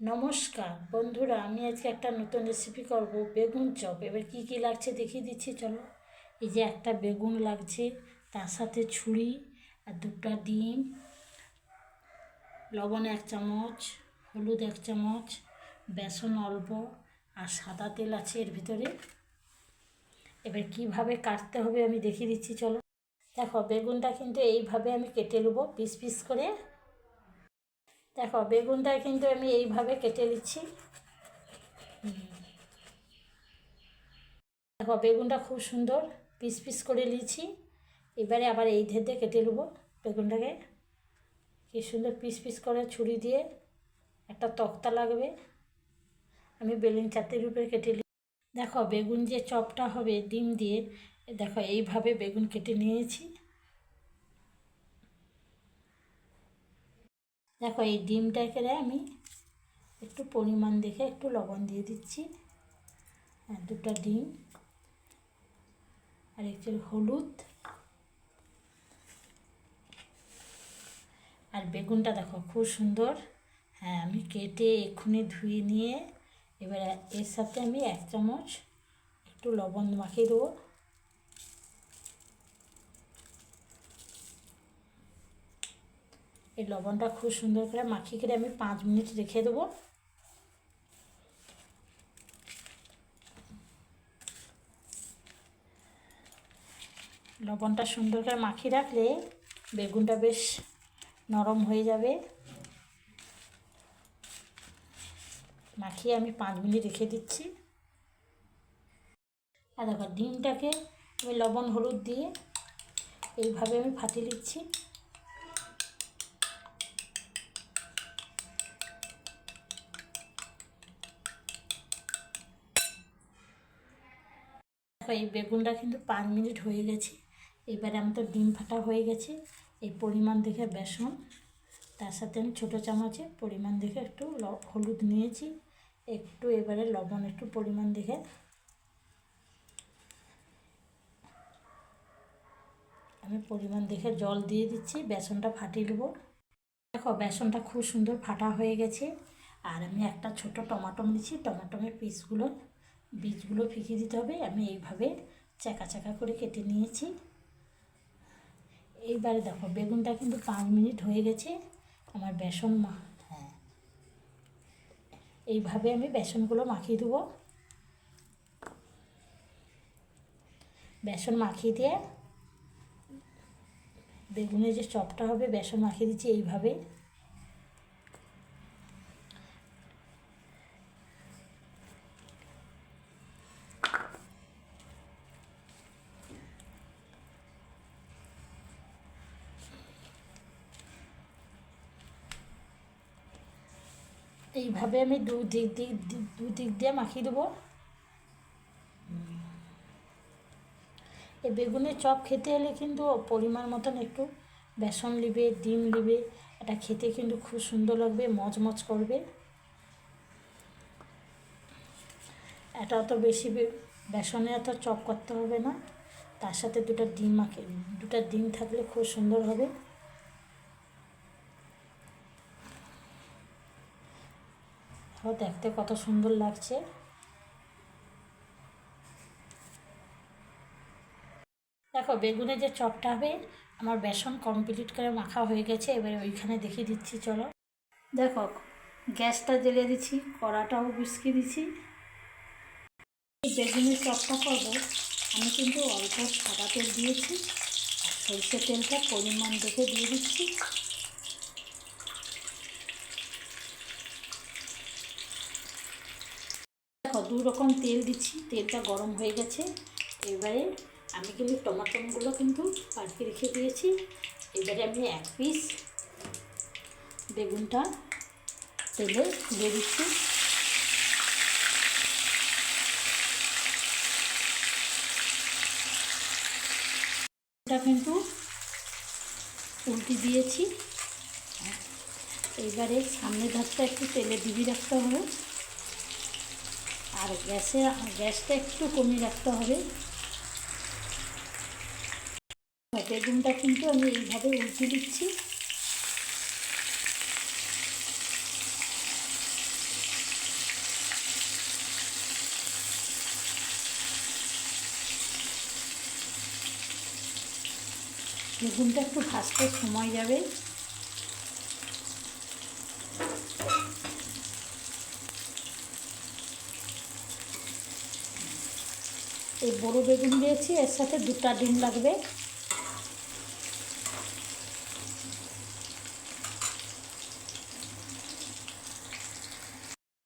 নমস্কার, বন্ধুরা, আমি আজকে একটা নতুন রেসিপি করব, বেগুন চপ। এবার কি কি লাগছে দেখিয়ে দিচ্ছি, চলো। এই যে একটা বেগুন লাগছে, তার সাথে ছুরি আর দুটো ডিম, লবণ এক চামচ, হলুদ এক চামচ, বেসন অল্প আর সাদা তেল আছে এর ভিতরে। এবার কীভাবে কাটতে হবে আমি দেখিয়ে দিচ্ছি, চলো। দেখো, বেগুনটা কিন্তু এইভাবে আমি কেটে নেব, পিস পিস করে। দেখো বেগুনটা কিন্তু আমি এইভাবে কেটে নিচ্ছি। দেখো, বেগুনটা খুব সুন্দর পিস পিস করে নিয়েছি। এবারে আবার এই ধের দিয়ে কেটে নেব বেগুনটাকে। কি সুন্দর পিস পিস করে ছুরি দিয়ে একটা তক্তা লাগবে। আমি বেলুন চারটের উপরে কেটে নিই দেখো, বেগুন যে চপটা হবে, ডিম দিয়ে, দেখো, এইভাবে বেগুন কেটে নিয়েছি। দেখো, এই ডিমটাকে আমি একটু পরিমাণ দেখে একটু লবণ দিয়ে দিচ্ছি। হ্যাঁ দুটো ডিম। আর একটু হলুদ। আর বেগুনটা দেখো, খুব সুন্দর। হ্যাঁ আমি কেটে এক্ষুনি ধুয়ে নিয়ে এবার এর সাথে আমি এক চামচ একটু লবণ মাখিয়ে দেবো। এই লবণটা খুব সুন্দর করে মাখিয়ে করে আমি পাঁচ মিনিট রেখে দেবো। লবণটা সুন্দর করে মাখিয়ে রাখলে বেগুনটা বেশ নরম হয়ে যাবে। মাখিয়ে আমি পাঁচ মিনিট রেখে দিচ্ছি। আর দেখো, ডিমটাকে আমি লবণ হলুদ দিয়ে এইভাবে আমি ফাটিয়ে দিচ্ছি এই বেগুনটা কিন্তু পাঁচ মিনিট হয়ে গেছে। এবারে আমার তো ডিম ফাটা হয়ে গেছে। এই পরিমাণ দেখে বেসন, তার সাথে আমি ছোটো চামচে পরিমাণ দেখে একটু হলুদ নিয়েছি। একটু এবারে লবণ একটু পরিমাণ দেখে। আমি পরিমাণ দেখে জল দিয়ে দিচ্ছি, বেসনটা ফাটিয়ে দেবো দেখো বেসনটা খুব সুন্দর ফাটা হয়ে গেছে। আর আমি একটা ছোট টমাটো নিয়েছি টমাটোমের পিসগুলো বীজগুলো ফিকিয়ে দিতে হবে। আমি এইভাবে চাকা চাকা করে কেটে নিয়েছি। এইবারে দেখো, বেগুনটা কিন্তু পাঁচ মিনিট হয়ে গেছে। আমার বেসন মা হ্যাঁ। এইভাবে আমি বেসনগুলো মাখিয়ে দেবো। বেসন মাখিয়ে দিয়ে বেগুনের যে চপটা হবে, বেসন মাখিয়ে দিচ্ছি এইভাবে। এইভাবে আমি দু দিক দিক দু দিক দিয়ে মাখিয়ে দেবো। এই বেগুনের চপ খেতে হলে কিন্তু পরিমাণ মতন একটু বেসন নিবে ডিম নিবে এটা খেতে কিন্তু খুব সুন্দর লাগবে মচমচ করবে। এটা অত বেশি বেসনে এত চপ করতে হবে না, তার সাথে দুটো ডিম মাখে দুটো ডিম থাকলে খুব সুন্দর হবে। দেখতে কত সুন্দর লাগছে। দেখো বেগুনের যে চপটা হবে, আমার বেসন কমপ্লিট করে মাখা হয়ে গেছে, এবারে ওইখানে দেখিয়ে দিচ্ছি, চলো। দেখো, গ্যাসটা জ্বেলে দিচ্ছি, কড়াটাও বিস্কি দিচ্ছি। বেগুনের চপটা করব, আমি কিন্তু অল্প সাদা তেল দিয়েছি, আর সরষের তেলটা পরিমাণ দেখে দিয়ে দিচ্ছি দেখো দু রকম তেল দিচ্ছি, তেলটা গরম হয়ে গেছে। এবারে আমি কিন্তু টমাটোগুলো কিন্তু পাড়কে রেখে দিয়েছি। এবারে আমি এক পিস বেগুনটা তেলে দিয়ে দিচ্ছি। এটা কিন্তু উল্টি দিয়েছি। এইবারে সামনের ধারটা একটু তেলে দিবি রাখতে হবে। আর গ্যাসে, গ্যাসটা একটু কমিয়ে রাখতে হবে। বেগুনটা কিন্তু আমি এইভাবে উল্টে দিচ্ছি। বেগুনটা একটু ভাজতে সময় যাবে। এই বড়ো বেগুন দিয়েছি, এর সাথে দুটা ডিম লাগবে।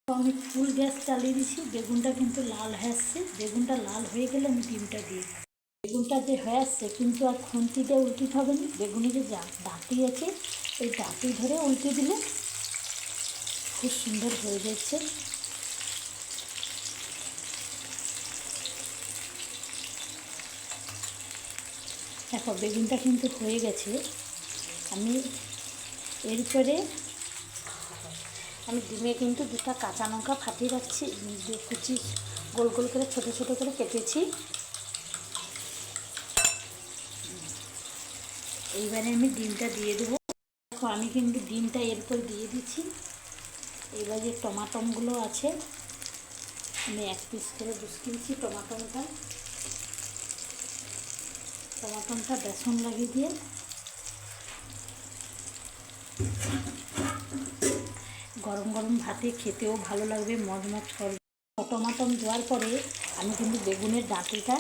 আমি ফুল গ্যাস চালিয়ে দিচ্ছি বেগুনটা কিন্তু লাল হয়ে আসছে। বেগুনটা লাল হয়ে গেলে আমি ডিমটা দিয়ে। বেগুনটা যে হয়ে আসছে, কিন্তু আর খুন্তি দিয়ে উল্টিতে হবে না। বেগুনে যে ডাঁটি আছে, এই ডাঁটি ধরে উল্টে দিলে খুব সুন্দর হয়ে যাচ্ছে। দেখো, বেগুনটা কিন্তু হয়ে গেছে। আমি এরপরে আমি ডিমে কিন্তু দুটা কাঁচা লঙ্কা ফাটিয়ে রাখছি কুচি গোল গোল করে, ছোটো ছোটো করে কেটেছি। এইবারে আমি ডিমটা দিয়ে দেবো। দেখো, আমি কিন্তু ডিমটা এরপর দিয়ে দিচ্ছি। এবার যে টমাটমগুলো আছে, আমি এক পিস করে বুঝকে দিচ্ছি টমাটমটা। টমাটমটা বেসন লাগিয়ে দিয়ে। গরম গরম ভাতে খেতেও ভালো লাগবে মজমজ করবে। টমাটম দেওয়ার পরে আমি কিন্তু বেগুনের ডাঁটিটা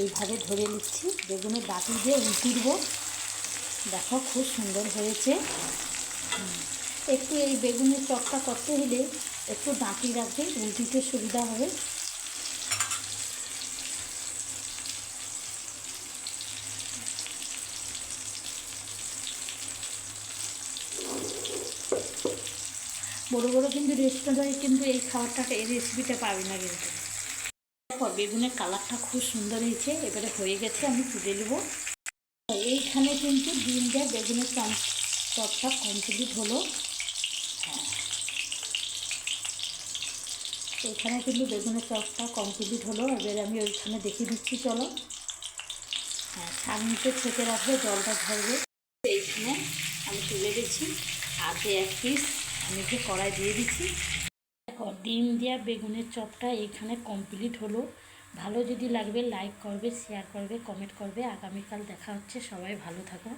এইভাবে ধরে নিচ্ছি। বেগুনের ডাঁটি দিয়ে দেবো দেখো খুব সুন্দর হয়েছে। একটু এই বেগুনের চপটা করতে হলে একটু ডাঁটি রাখবে উল্টিতে সুবিধা হবে। বড় বড় কিন্তু রেস্টুরেন্টে কিন্তু এই খাবারটাকে, এই রেসিপিটা পাবে না কিন্তু। দেখো, বেগুনের কালারটা খুব সুন্দর হয়েছে, এবারে হয়ে গেছে, আমি তুলে নেব। এইখানে কিন্তু ডিম দিয়ে বেগুনের চপটা কমপ্লিট হলো। হ্যাঁ। এখানে কিন্তু বেগুনের চপটা কমপ্লিট হলো। এবারে আমি ওইখানে দেখিয়ে দিচ্ছি, চলো। হ্যাঁ সামনেতে ছেঁকে রাখবে, জলটা ধরবে এইখানে আমি তুলে দিচ্ছি আর এক পিস আমি যে কড়াই দিয়ে দিচ্ছি। দেখো, ডিম দেওয়া বেগুনের চপটা এখানে কমপ্লিট হলো। ভালো যদি লাগবে লাইক করবে শেয়ার করবে কমেন্ট করবে। আগামীকাল দেখা হচ্ছে। সবাই ভালো থাকো।